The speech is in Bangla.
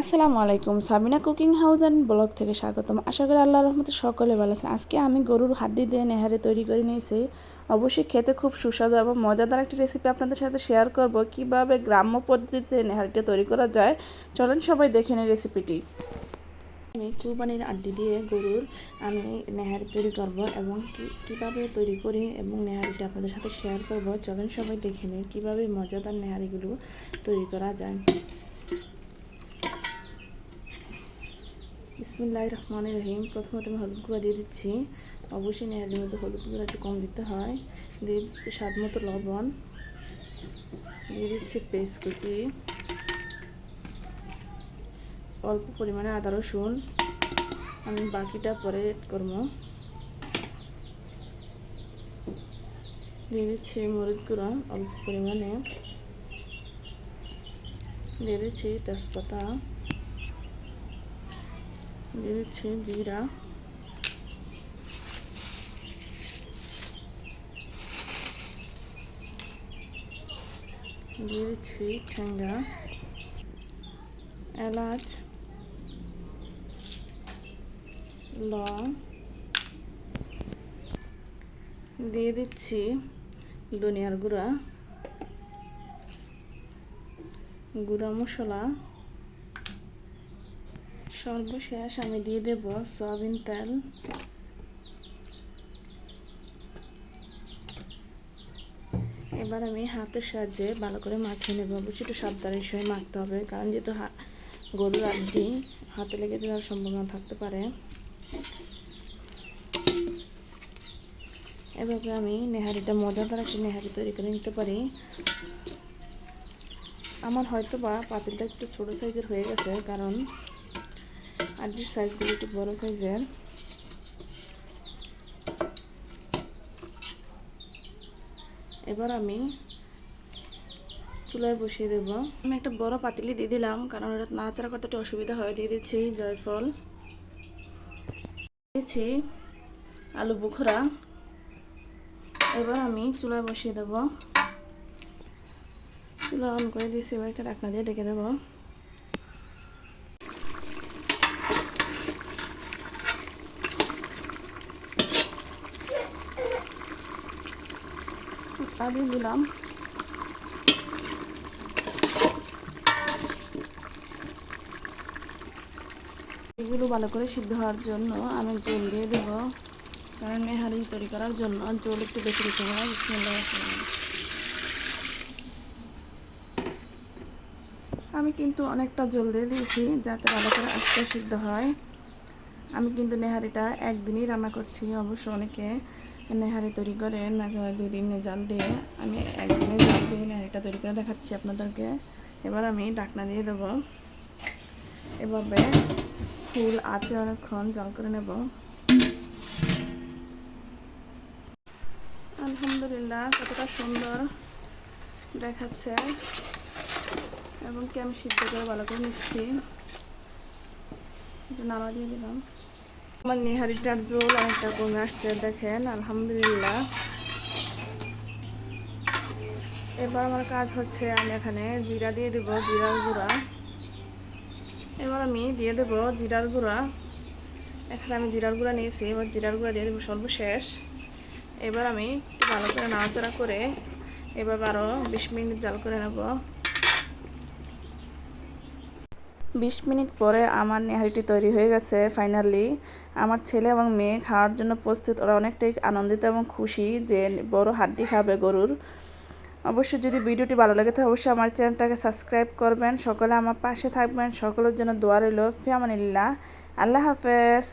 আসসালামু আলাইকুম, Sabina cooking house and blog থেকে স্বাগতম। আশা করি আল্লাহ রহমতে সকলে ভালো আছেন। আজকে আমি গরুর হাড্ডি দিয়ে নেহারে তৈরি করে নিয়েছি। অবশ্যই খেতে খুব সুস্বাদু এবং মজাদার একটি রেসিপি আপনাদের সাথে শেয়ার করব। কীভাবে গ্রাম্য পদ্ধতিতে নেহারিটা তৈরি করা যায়, চলেন সবাই দেখে নিই রেসিপিটি আমি কুরবানির আড্ডি দিয়ে গরুর আমি নেহারি তৈরি করব এবং কীভাবে তৈরি করি এবং নেহারিটা আপনাদের সাথে শেয়ার করব। চলেন সবাই দেখে নিই কীভাবে মজাদার নেহারিগুলো তৈরি করা যায়। বিসমুল্লাহ রহমান রহিম প্রথমত আমি হলুদ গুঁড়া দিয়ে দিচ্ছি। অবশ্যই নেহারির মধ্যে হলুদ গুঁড়া একটু কম দিতে হয়। দিয়ে দিচ্ছি স্বাদ মতো লবণ। দিয়ে দিচ্ছি পেস্ট কুচি। অল্প পরিমাণে আদা রসুন। আমি বাকিটা পরে এড করব। দিয়ে দিচ্ছি মরিচ গুঁড়া অল্প পরিমাণে। দিয়ে দিচ্ছি তেজপাতা। দিয়ে জিরা দিয়ে দিচ্ছি ঠেঙ্গা এলাচ লং দিয়ে দিচ্ছি ধনিয়ার গুঁড়া গুঁড়া মশলা সর্বশেষ আমি দিয়ে দেব সয়াবিন তেল। এবার আমি হাতের সাহায্যে ভালো করে মাখিয়ে নেব। অবশ্যই একটু সাবধানের সঙ্গে মাখতে হবে, কারণ যেহেতু গরুর আড্ডি হাতে লেগে যাওয়ার সম্ভাবনা থাকতে পারে। এভাবে আমি নেহারিটা, মজাদার একটা নেহারি তৈরি করে নিতে পারি। আমার হয়তো বা পাতিলটা একটু ছোটো সাইজের হয়ে গেছে, কারণ আড্ডির সাইজগুলো একটু বড় সাইজের। এবার আমি চুলায় বসিয়ে দেব। আমি একটা বড় পাতিলি দিয়ে দিলাম, কারণ এটা নাড়াচাড়া করতে একটু অসুবিধা হয়। দিয়ে দিচ্ছি জয়ফল। দিয়েছি আলু বুখরা এবার আমি চুলায় বসিয়ে দেব। চুলা অন করে দিয়েছি, এবার একটা ডাকনা দিয়ে ডেকে দেবো। দিয়ে দিলাম। এগুলো ভালো করে সিদ্ধ হওয়ার জন্য আমি জল দিয়ে দেব। কারণ মেহারি তৈরি করার জন্য জল একটু বেশি দিতে হবে আমি কিন্তু অনেকটা জল দিয়ে দিয়েছি যাতে ভালো করে আস্তে সিদ্ধ হয়। আমি কিন্তু নেহারিটা একদিনই রান্না করছি, অবশ্য অনেকে নেহারি তৈরি করে না দুই দিনে জাল দিয়ে, আমি একদিনে জাল দিয়ে নেহারিটা তৈরি করে দেখাচ্ছি আপনাদেরকে। এবার আমি ডাকনা দিয়ে দেবো। এভাবে ফুল আছে অনেকক্ষণ, জল করে নেব। আলহামদুলিল্লাহ, কতটা সুন্দর দেখাচ্ছে। এবং কি আমি সিদ্ধ করে ভালো করে নিচ্ছি। নামা দিয়ে দিলাম। আমার নিহারিটার জোল অনেকটা কমে আসছে দেখেন, আলহামদুলিল্লাহ। এবার আমার কাজ হচ্ছে আমি এখানে জিরা দিয়ে দেব, জিরার গুঁড়া। এবার আমি দিয়ে দেব জিরার গুঁড়া। এখানে আমি জিরার গুঁড়া নিয়েছি, এবার জিরার গুঁড়া দিয়ে দেবো সর্বশেষ। এবার আমি একটু ভালো করে নাড়াচাড়া করে এবার আরও বিশ মিনিট জাল করে নেব। বিশ মিনিট পরে আমার নেহারিটি তৈরি হয়ে গেছে ফাইনালি আমার ছেলে এবং মেয়ে খাওয়ার জন্য প্রস্তুত, ওরা অনেকটাই আনন্দিত এবং খুশি যে বড় হাড্ডি খাবে গরুর। অবশ্যই যদি ভিডিওটি ভালো লাগে, তাহলে অবশ্যই আমার চ্যানেলটাকে সাবস্ক্রাইব করবেন। সকলে আমার পাশে থাকবেন। সকলের জন্য দোয়া রইল। ফিয়ামানিল্লাহ। আল্লাহ হাফেজ।